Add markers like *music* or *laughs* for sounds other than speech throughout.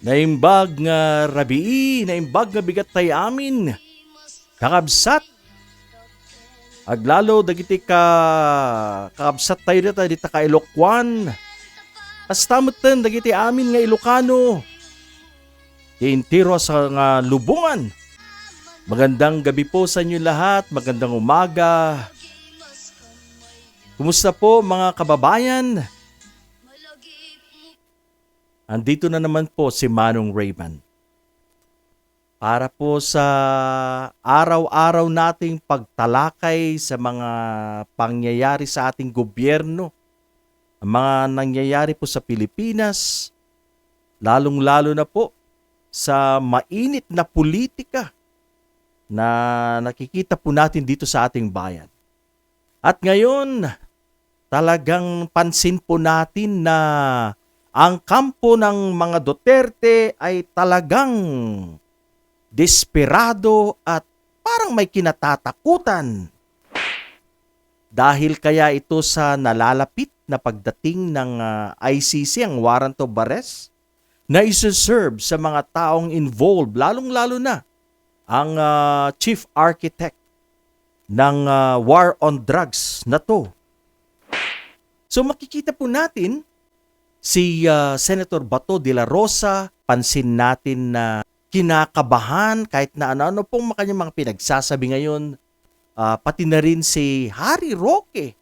Naimbag nga rabii, naimbag nga bigat tay amin. Kakabsat. Aglalo dagiti ka kakabsat tayo dita dita ka Ilocwan. Kastamutan dagiti amin nga Ilocano. Intiro sa nga lubungan. Magandang gabi po sa inyo lahat, magandang umaga. Kumusta po mga kababayan? Andito na naman po si Manong Raymond. Para po sa araw-araw nating pagtalakay sa mga pangyayari sa ating gobyerno, ang mga nangyayari po sa Pilipinas, lalong-lalo na po sa mainit na politika na nakikita po natin dito sa ating bayan. At ngayon, talagang pansin po natin na ang kampo ng mga Duterte ay talagang desperado at parang may kinatatakutan. Dahil kaya ito sa nalalapit na pagdating ng ah, ICC, ang warrant of arrest, na isuserve sa mga taong involved, lalong-lalo na ang ah, chief architect ng ah, war on drugs na to. So makikita po natin si uh, Senator Bato de la Rosa, pansin natin na kinakabahan kahit na ano-ano pong kanyang mga pinagsasabi ngayon. Ah, pati na rin si Harry Roque.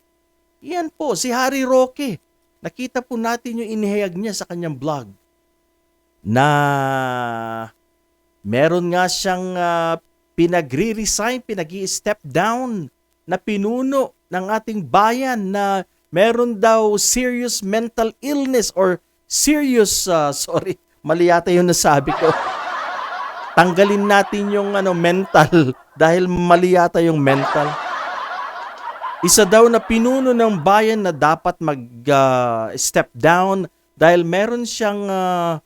Yan po, si Harry Roque. Nakita po natin yung inihayag niya sa kanyang blog na meron nga siyang uh, pinagre-resign, pinag-step down na pinuno ng ating bayan na meron daw serious mental illness or serious, uh, *laughs* sorry, mali yata yung nasabi ko. Tanggalin natin yung ano mental *laughs* dahil mali yata yung mental. Isa daw na pinuno ng bayan na dapat mag uh, step down dahil meron siyang uh,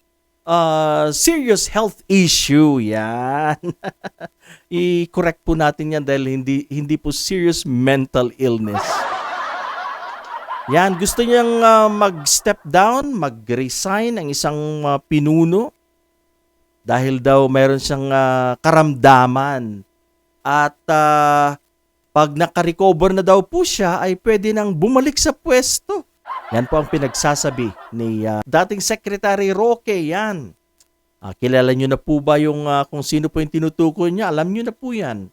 uh, serious health issue. Yan. *laughs* I-correct po natin yan dahil hindi hindi po serious mental illness. Yan, gusto niyang uh, mag-step down, mag-resign ang isang uh, pinuno dahil daw mayroon siyang uh, karamdaman. At uh, pag nakarecover na daw po siya ay pwede nang bumalik sa pwesto. Yan po ang pinagsasabi ni uh, dating Secretary Roque. Yan. Uh, kilala niyo na po ba yung uh, kung sino po yung tinutukoy niya? Alam niyo na po yan.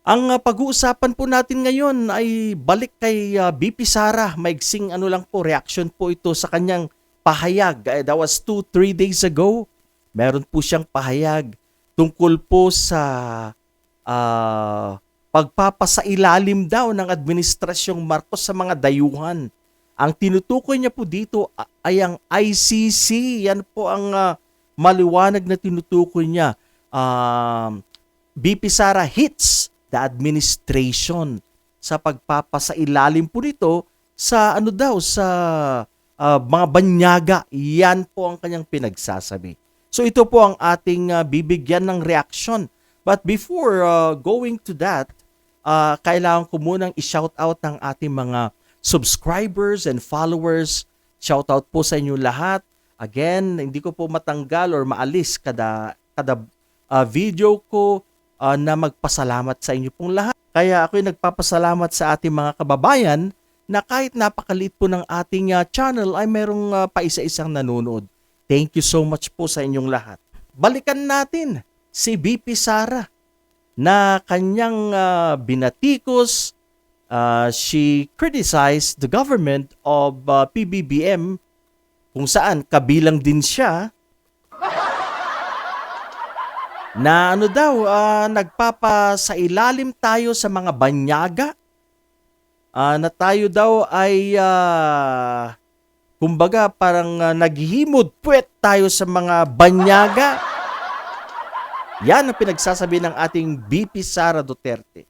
Ang uh, pag-uusapan po natin ngayon ay balik kay uh, BP Sara. Maigsing ano lang po, reaction po ito sa kanyang pahayag. Uh, that was 2-3 days ago. Meron po siyang pahayag tungkol po sa uh, pagpapasailalim daw ng administrasyong Marcos sa mga dayuhan. Ang tinutukoy niya po dito ay ang ICC. Yan po ang uh, maliwanag na tinutukoy niya. Uh, BP Sara hits the administration sa pagpapasailalim po nito sa ano daw sa uh, mga banyaga. Yan po ang kanyang pinagsasabi. So ito po ang ating uh, bibigyan ng reaction. But before uh, going to that, uh, kailangan ko munang i-shout out ng ating mga subscribers and followers. Shout out po sa inyo lahat. Again, hindi ko po matanggal or maalis kada kada uh, video ko uh, na magpasalamat sa inyo pong lahat. Kaya ako'y nagpapasalamat sa ating mga kababayan na kahit napakaliit po ng ating uh, channel ay merong uh, paisa-isang nanonood. Thank you so much po sa inyong lahat. Balikan natin si BP Sara na kanyang uh, binatikos. Uh, she criticized the government of uh, PBBM kung saan kabilang din siya na ano daw, uh, nagpapasailalim tayo sa mga banyaga uh, na tayo daw ay uh, Kumbaga parang uh, naghihimod puwet tayo sa mga banyaga. Yan ang pinagsasabi ng ating BP Sara Duterte.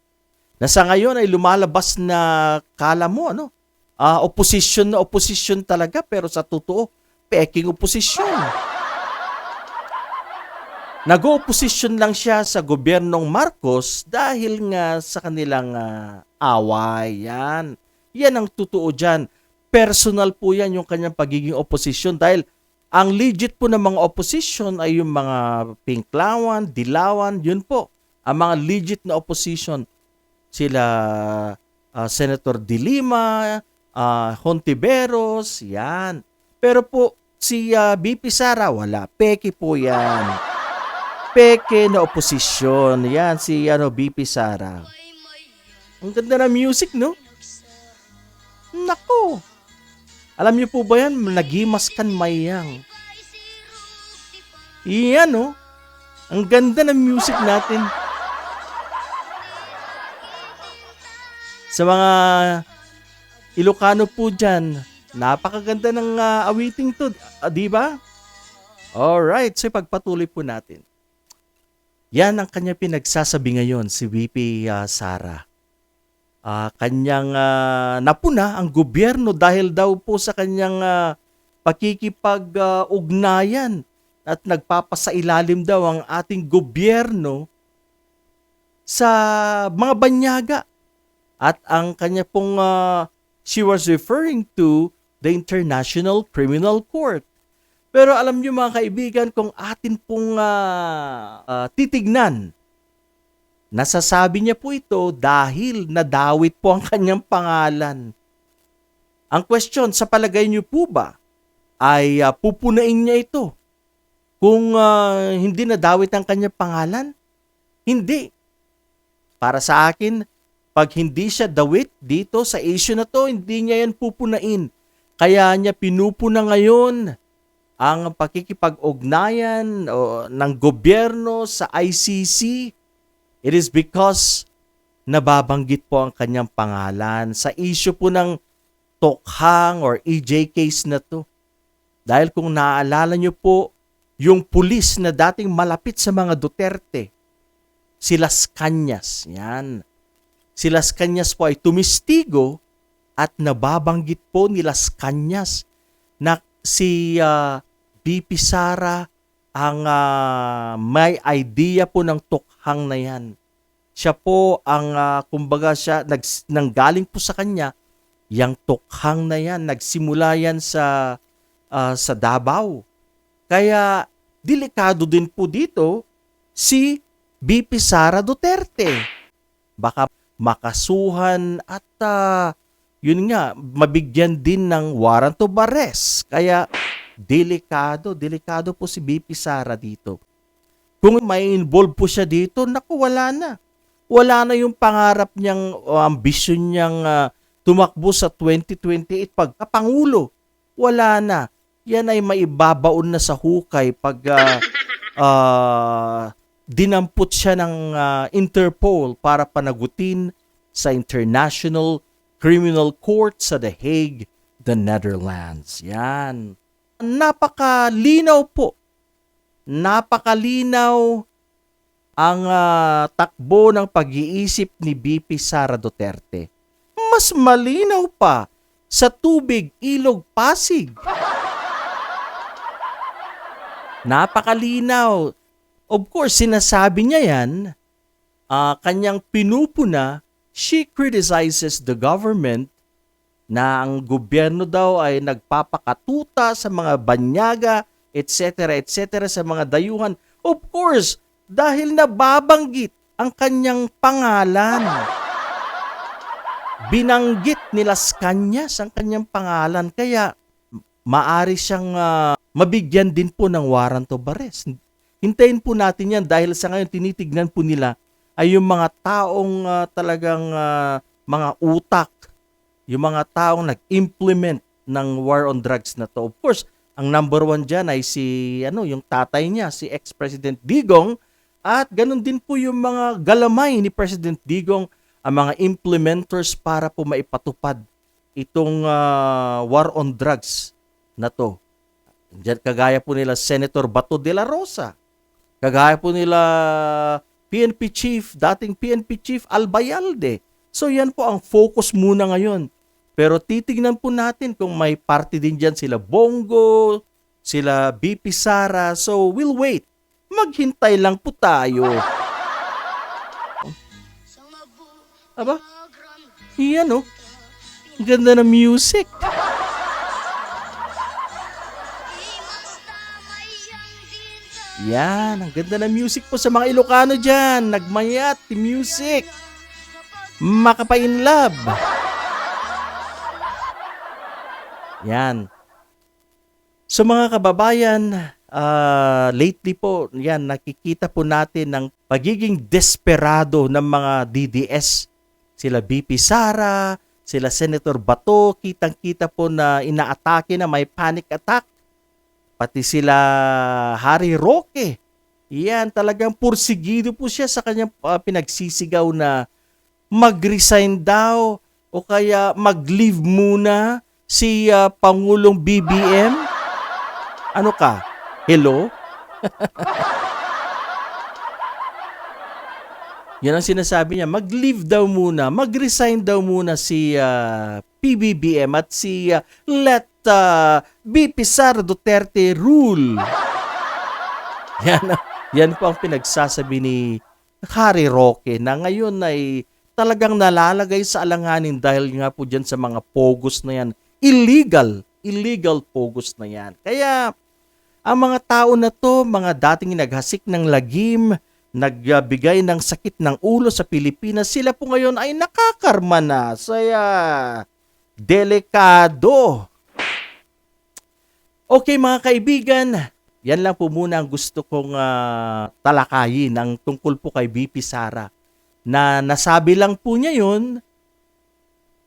Na sa ngayon ay lumalabas na kala mo ano, uh, opposition na opposition talaga pero sa totoo, peking opposition. Nag-opposition lang siya sa gobyernong Marcos dahil nga sa kanilang uh, away. Yan. Yan ang totoo dyan personal po yan yung kanyang pagiging opposition dahil Ang legit po ng mga opposition ay yung mga Pinklawan, Dilawan, yun po. Ang mga legit na opposition, sila ah, Senator De Lima, ah, Hontiveros, yan. Pero po, si ah, BP Sara, wala. Peke po yan. Peke na oposisyon. Yan, si ano, BP Sara. Ang ganda ng music, no? Nako! Alam niyo po ba yan? Nagimas kan mayang. Iyan, no? Ang ganda ng music natin. Sa mga Ilocano po dyan, napakaganda ng ah, awiting to. Ah, di ba? Alright, so pagpatuloy po natin. Yan ang kanya pinagsasabi ngayon si VP ah, Sara. Ah, kanyang ah, napuna ang gobyerno dahil daw po sa kanyang ah, pakikipag-ugnayan at nagpapasailalim daw ang ating gobyerno sa mga banyaga. At ang kanya pong ah, she was referring to the International Criminal Court. Pero alam niyo mga kaibigan, kung atin pong ah, ah, titignan, nasasabi niya po ito dahil nadawit po ang *laughs* kanyang pangalan. Ang question, sa palagay niyo po ba, ay ah, pupunain niya ito kung ah, hindi nadawit ang kanyang pangalan? Hindi. Para sa akin, pag hindi siya dawit dito sa issue na to, hindi niya yan pupunain. Kaya niya pinupuna ngayon ang pakikipag-ugnayan o, ng gobyerno sa ICC. It is because nababanggit po ang kanyang pangalan sa issue po ng Tokhang or EJ case na to. Dahil kung naaalala niyo po, yung pulis na dating malapit sa mga Duterte, si Las Cañas, yan. Si Las Cañas po ay tumistigo at nababanggit po ni Las Cañas na si ah, BP Sara ang ah, may idea po ng tukhang na yan. Siya po ang, ah, kumbaga siya, nag, nanggaling po sa kanya, yang tukhang na yan, nagsimula yan sa, ah, sa Davao. Kaya, delikado din po dito si BP Sara Duterte. Baka makasuhan at ah, yun nga, mabigyan din ng warrant of arrest. Kaya, delikado, delikado po si BP Sara dito. Kung may involve po siya dito, naku, wala na. Wala na yung pangarap niyang, o ambisyon niyang ah, tumakbo sa 2028 pagkapangulo. Wala na. Yan ay maibabaon na sa hukay pag ah, ah, dinampot siya ng ah, Interpol para panagutin sa International Criminal Court sa The Hague, the Netherlands. Yan. Napakalinaw po. Napakalinaw ang ah, takbo ng pag-iisip ni BP Sara Duterte. Mas malinaw pa sa tubig, ilog, pasig. Napakalinaw. Of course, sinasabi niya yan, ah, kanyang pinupuna, she criticizes the government na ang gobyerno daw ay nagpapakatuta sa mga banyaga, etc., etc., sa mga dayuhan. Of course, dahil nababanggit ang kanyang pangalan. Binanggit ni Las Cañas ang kanyang pangalan. Kaya, maari siyang ah, mabigyan din po ng warrant of arrest. Hintayin po natin yan dahil sa ngayon tinitignan po nila ay yung mga taong ah, talagang ah, mga utak, yung mga taong nag-implement ng war on drugs na to. Of course, ang number one dyan ay si, ano, yung tatay niya, si ex-President Digong, at ganun din po yung mga galamay ni President Digong, ang mga implementers para po maipatupad itong ah, war on drugs na to. Diyan kagaya po nila Senator Bato de la Rosa. Kagaya po nila PNP Chief, dating PNP Chief Albayalde. So yan po ang focus muna ngayon. Pero titignan po natin kung may party din dyan sila Bongo, sila BP Sara. So we'll wait. Maghintay lang po tayo. Aba, yan oh. Ganda ng music. Yan, ang ganda ng music po sa mga Ilocano dyan. Nagmayat, music. Makapain love. Yan. So mga kababayan, ah, lately po, yan, nakikita po natin ng pagiging desperado ng mga DDS. Sila BP Sara, sila Senator Bato, kitang-kita po na inaatake na may panic attack. Pati sila Harry Roque. Yan, talagang pursigido po siya sa kanyang ah, pinagsisigaw na mag-resign daw o kaya mag-leave muna si ah, Pangulong BBM. Ano ka? Hello? *laughs* Yan ang sinasabi niya. Mag-leave daw muna, mag-resign daw muna si ah, PBBM at si ah, let ah, BP Sara Duterte rule. *laughs* Yan, yan po ang pinagsasabi ni Harry Roque na ngayon ay talagang nalalagay sa alanganin dahil nga po dyan sa mga pogos na yan. Illegal, illegal pogos na yan. Kaya ang mga tao na to, mga dating naghasik ng lagim, nagbigay ng sakit ng ulo sa Pilipinas, sila po ngayon ay nakakarma na. Saya, delikado. Okay mga kaibigan, yan lang po muna ang gusto kong ah, talakayin ang tungkol po kay BP Sara. Na nasabi lang po niya yun,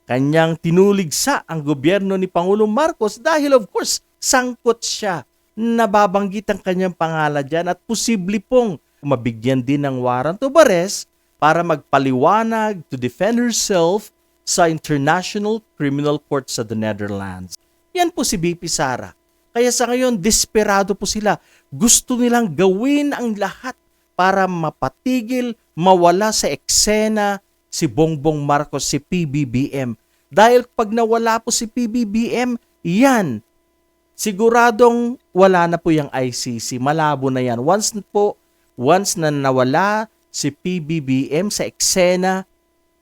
kanyang tinuligsa ang gobyerno ni Pangulong Marcos dahil of course sangkot siya. Nababanggit ang kanyang pangalan dyan at posible pong mabigyan din ng warrant of arrest para magpaliwanag to defend herself sa International Criminal Court sa the Netherlands. Yan po si BP Sara. Kaya sa ngayon, desperado po sila. Gusto nilang gawin ang lahat para mapatigil, mawala sa eksena si Bongbong Marcos, si PBBM. Dahil pag nawala po si PBBM, yan, siguradong wala na po yung ICC. Malabo na yan. Once po, once na nawala si PBBM sa eksena,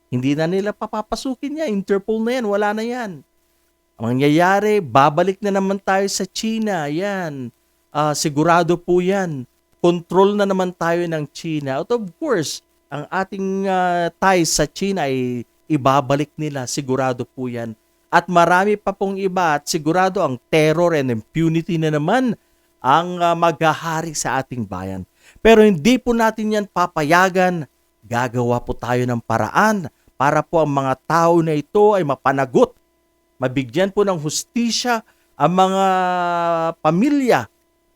hindi na nila papapasukin niya. Interpol na yan. Wala na yan. Ang mangyayari, babalik na naman tayo sa China. Yan. Ah, sigurado po yan. Control na naman tayo ng China. At of course, ang ating ah, ties sa China ay ibabalik nila. Sigurado po yan. At marami pa pong iba at sigurado ang terror and impunity na naman ang ah, maghahari sa ating bayan. Pero hindi po natin yan papayagan. Gagawa po tayo ng paraan para po ang mga tao na ito ay mapanagot mabigyan po ng hustisya ang mga pamilya,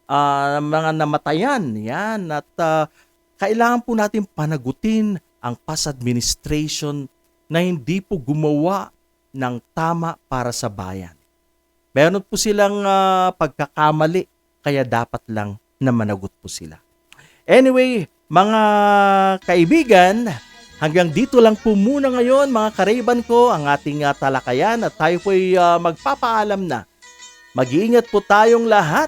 ah, mga namatayan. Yan. At ah, kailangan po natin panagutin ang past administration na hindi po gumawa ng tama para sa bayan. Meron po silang ah, pagkakamali, kaya dapat lang na managot po sila. Anyway, mga kaibigan, hanggang dito lang po muna ngayon mga kariban ko ang ating ah, talakayan at tayo po ay ah, magpapaalam na. Mag-iingat po tayong lahat.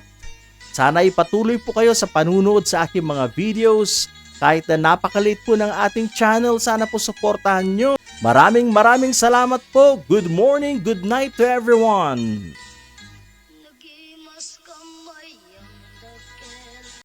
Sana ipatuloy po kayo sa panunood sa aking mga videos. Kahit na napakaliit po ng ating channel, sana po suportahan nyo. Maraming maraming salamat po. Good morning, good night to everyone.